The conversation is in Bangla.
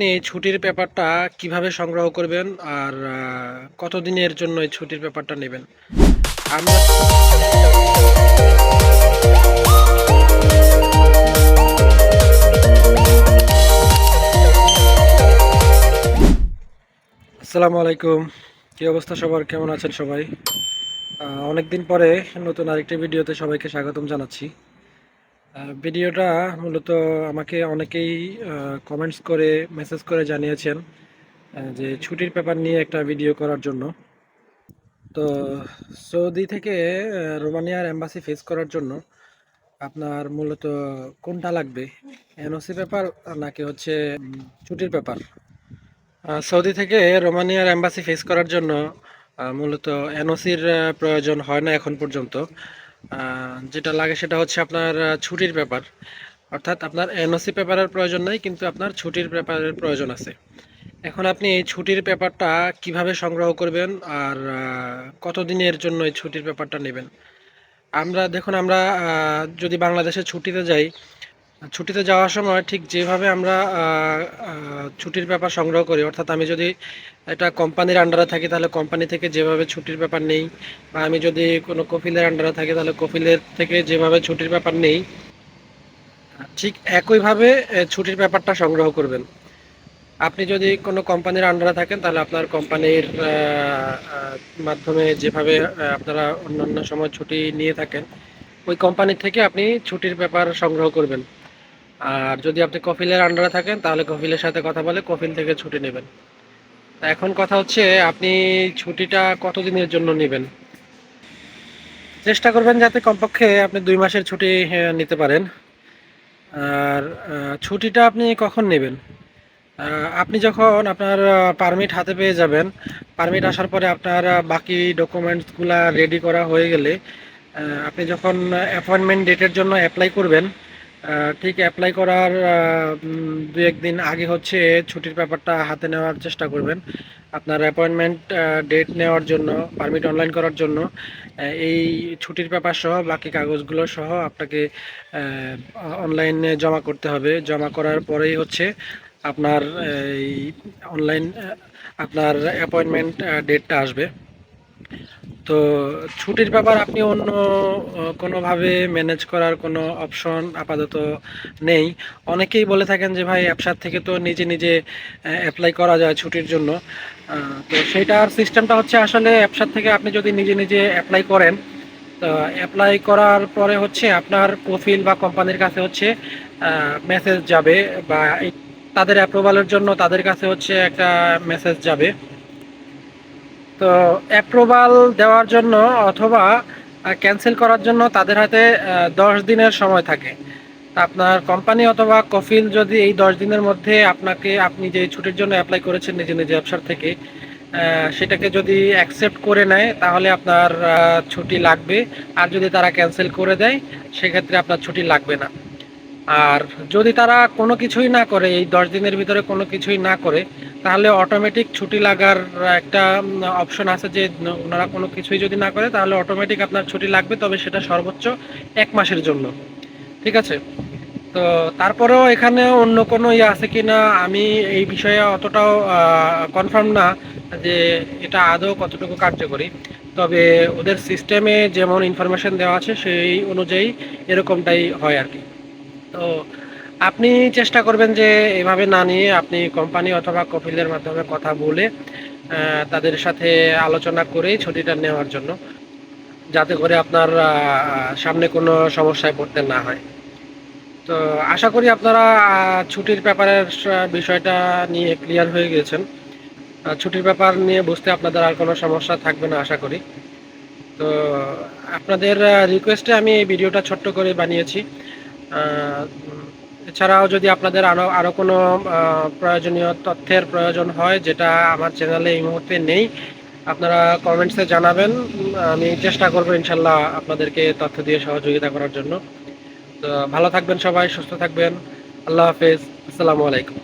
আপনি ছুটির পেপারটা কীভাবে সংগ্রহ করবেন আর কতদিনের জন্য এই ছুটির পেপারটা নেবেন? আমরা আসসালামু আলাইকুম। কি অবস্থা সবার? কেমন আছেন সবাই? অনেকদিন পরে নতুন আরেকটি ভিডিওতে সবাইকে স্বাগতম জানাচ্ছি। ভিডিওটা মূলত আমাকে অনেকেই কমেন্টস করে মেসেজ করে জানিয়েছেন যে ছুটির পেপার নিয়ে একটা ভিডিও করার জন্য। তো সৌদি থেকে রোমানিয়ার এম্বাসি ফেস করার জন্য আপনার মূলত কোনটা লাগবে? এনওসি পেপার নাকি হচ্ছে ছুটির পেপার? সৌদি থেকে রোমানিয়ার এম্বাসি ফেস করার জন্য মূলত এনওসির প্রয়োজন হয় না এখন পর্যন্ত। যেটা লাগে সেটা হচ্ছে আপনার ছুটির পেপার অর্থাৎ আপনার এনওসি পেপারের প্রয়োজন নাই, কিন্তু আপনার ছুটির পেপারের প্রয়োজন আছে। এখন আপনি এই ছুটির পেপারটা কীভাবে সংগ্রহ করবেন আর কতদিনের জন্য এই ছুটির পেপারটা নেবেন? আমরা, দেখুন আমরা যদি বাংলাদেশে ছুটিতে যাই ছুটিতে যাওয়ার সময় ঠিক যেভাবে আমরা ছুটির পেপার সংগ্রহ করি, অর্থাৎ আমি যদি একটা কোম্পানির আন্ডারে থাকি তাহলে কোম্পানি থেকে যেভাবে ছুটির পেপার নেই, বা আমি যদি কোনো কফিলের আন্ডারে থাকি তাহলে কফিলের থেকে যেভাবে ছুটির পেপার নেই, ঠিক একইভাবে ছুটির পেপারটা সংগ্রহ করবেন। আপনি যদি কোনো কোম্পানির আন্ডারে থাকেন তাহলে আপনার কোম্পানির মাধ্যমে যেভাবে আপনারা অন্যান্য সময় ছুটি নিয়ে থাকেন, ওই কোম্পানি থেকে আপনি ছুটির পেপার সংগ্রহ করবেন। আর যদি আপনি কফিলের আন্ডারে থাকেন, তাহলে কফিলের সাথে কথা বলে কফিল থেকে ছুটি নেবেন। এখন কথা হচ্ছে, আপনি ছুটিটা কতদিনের জন্য নেবেন? চেষ্টা করবেন যাতে কমপক্ষে আপনি দুই মাসের ছুটি নিতে পারেন। আর ছুটিটা আপনি কখন নেবেন? আপনি যখন আপনার পারমিট হাতে পেয়ে যাবেন পারমিট আসার পরে আপনার বাকি ডকুমেন্টসগুলা রেডি করা হয়ে গেলে আপনি যখন অ্যাপয়েন্টমেন্ট ডেটের জন্য অ্যাপ্লাই করবেন ঠিক অ্যাপ্লাই করার দু একদিন আগে হচ্ছে ছুটির ব্যাপারটা হাতে নেওয়ার চেষ্টা করবেন। আপনার অ্যাপয়েন্টমেন্ট ডেট নেওয়ার জন্য পারমিট অনলাইন করার জন্য এই ছুটির পেপার সহ, বাকি কাগজগুলো সহ আপনাকে অনলাইনে জমা করতে হবে। জমা করার পরেই হচ্ছে আপনার, এই অনলাইন আপনার অ্যাপয়েন্টমেন্ট ডেটটা আসবে। তো ছুটির ব্যাপার আপনি অন্য কোনোভাবে ম্যানেজ করার কোনো অপশন আপাতত নেই। অনেকেই বলে থাকেন যে ভাই অ্যাপসার থেকে তো নিজে নিজে অ্যাপ্লাই করা যায় ছুটির জন্য। তো সেইটার সিস্টেমটা হচ্ছে আসলে অ্যাপসার থেকে আপনি যদি নিজে নিজে অ্যাপ্লাই করেন, তো অ্যাপ্লাই করার পরে হচ্ছে আপনার প্রোফিল বা কোম্পানির কাছে হচ্ছে মেসেজ যাবে বা তাদের অ্যাপ্রুভালের জন্য তাদের কাছে হচ্ছে একটা মেসেজ যাবে। তো অ্যাপ্রুভাল দেওয়ার জন্য অথবা ক্যান্সেল করার জন্য তাদের হাতে দশ দিনের সময় থাকে। আপনার কোম্পানি অথবা কফিল যদি এই দশ দিনের মধ্যে আপনাকে, আপনি যে ছুটির জন্য অ্যাপ্লাই করেছেন নিজে নিজে ব্যবসার থেকে সেটাকে যদি অ্যাকসেপ্ট করে নেয়, তাহলে আপনার ছুটি লাগবে। আর যদি তারা ক্যান্সেল করে দেয়, সেক্ষেত্রে আপনার ছুটি লাগবে না। আর যদি তারা কোনো কিছুই না করে, এই দশ দিনের ভিতরে কোনো কিছুই না করে তাহলে অটোমেটিক ছুটি লাগার একটা অপশন আছে যে, ওনারা কোনো কিছুই যদি না করে, তাহলে অটোমেটিক আপনার ছুটি লাগবে, তবে সেটা সর্বোচ্চ এক মাসের জন্য। ঠিক আছে? তো তারপরেও এখানে অন্য কোনো ইয়ে আছে কি না আমি এই বিষয়ে অতটাও কনফার্ম না যে এটা আদৌ কতটুকু কার্যকরী। তবে ওদের সিস্টেমে যেমন ইনফরমেশন দেওয়া আছে, সেই অনুযায়ী এরকমটাই হয় আর কি। তো আপনি চেষ্টা করবেন যে এভাবে না নিয়ে আপনি কোম্পানি অথবা কপিলের মাধ্যমে কথা বলে তাদের সাথে আলোচনা করেই ছুটিটা নেওয়ার জন্য, যাতে করে আপনার সামনে কোনো সমস্যায় পড়তে না হয়। তো আশা করি আপনারা ছুটির ব্যাপারের বিষয়টা নিয়ে ক্লিয়ার হয়ে গেছেন। ছুটির ব্যাপার নিয়ে বুঝতে আপনাদের আর কোনো সমস্যা থাকবে না, আশা করি। তো আপনাদের রিকোয়েস্টে আমি এই ভিডিওটা ছোট্ট করে বানিয়েছি। এছাড়াও যদি আপনাদের আরও আরও কোনো প্রয়োজনীয় তথ্যের প্রয়োজন হয়, যেটা আমার চ্যানেলে এই মুহূর্তে নেই, আপনারা কমেন্টসে জানাবেন। আমি চেষ্টা করব ইনশাল্লাহ আপনাদেরকে তথ্য দিয়ে সহযোগিতা করার জন্য। তো ভালো থাকবেন সবাই, সুস্থ থাকবেন। আল্লাহ হাফেজ। আসসালামু আলাইকুম।